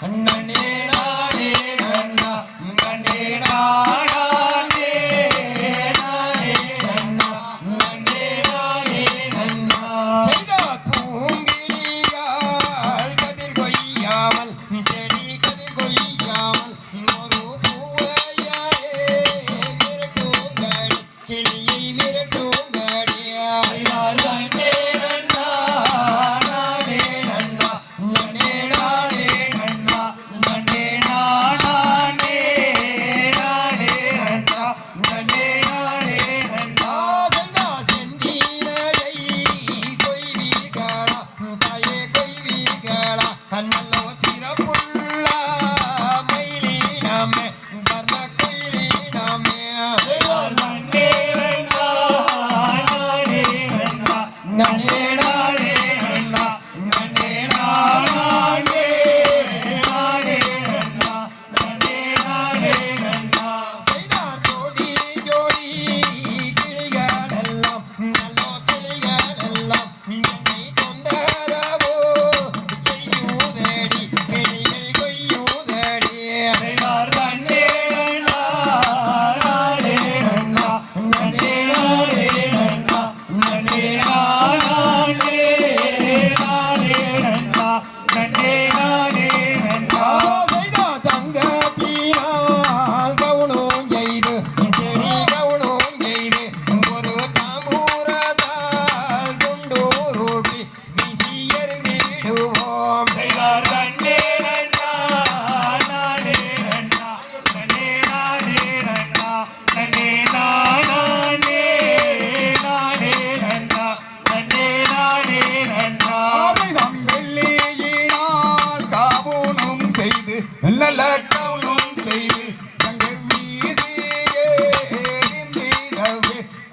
And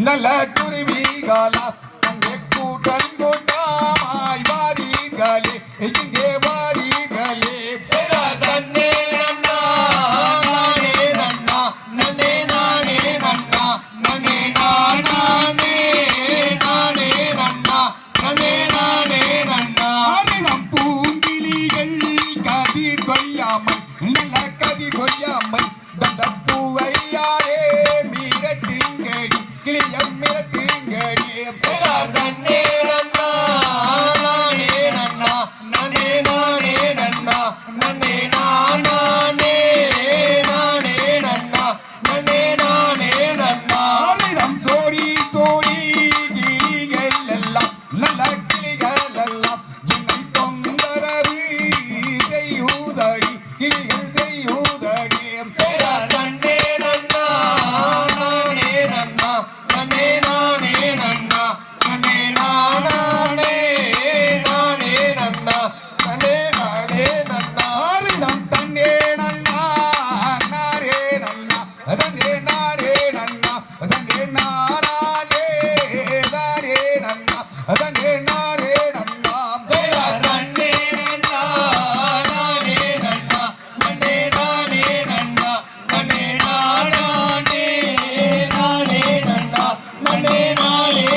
நல்ல குருவிகளா அங்கே கூட்டம் கூட்டமாய் வாரீர்களே இங்கே வாரீர்களே. தன்னே நன்னா நானே நன்னா நன்னே நானே நன்னா நன்னே நானே நானே நன்னா நன்னே நானே நன்னா. அருகம் பூங்கிலிகள் கதி கொய்யாமல் நல்ல கதி கொய்யாமல் தண்ணீர் சோழர் நாளே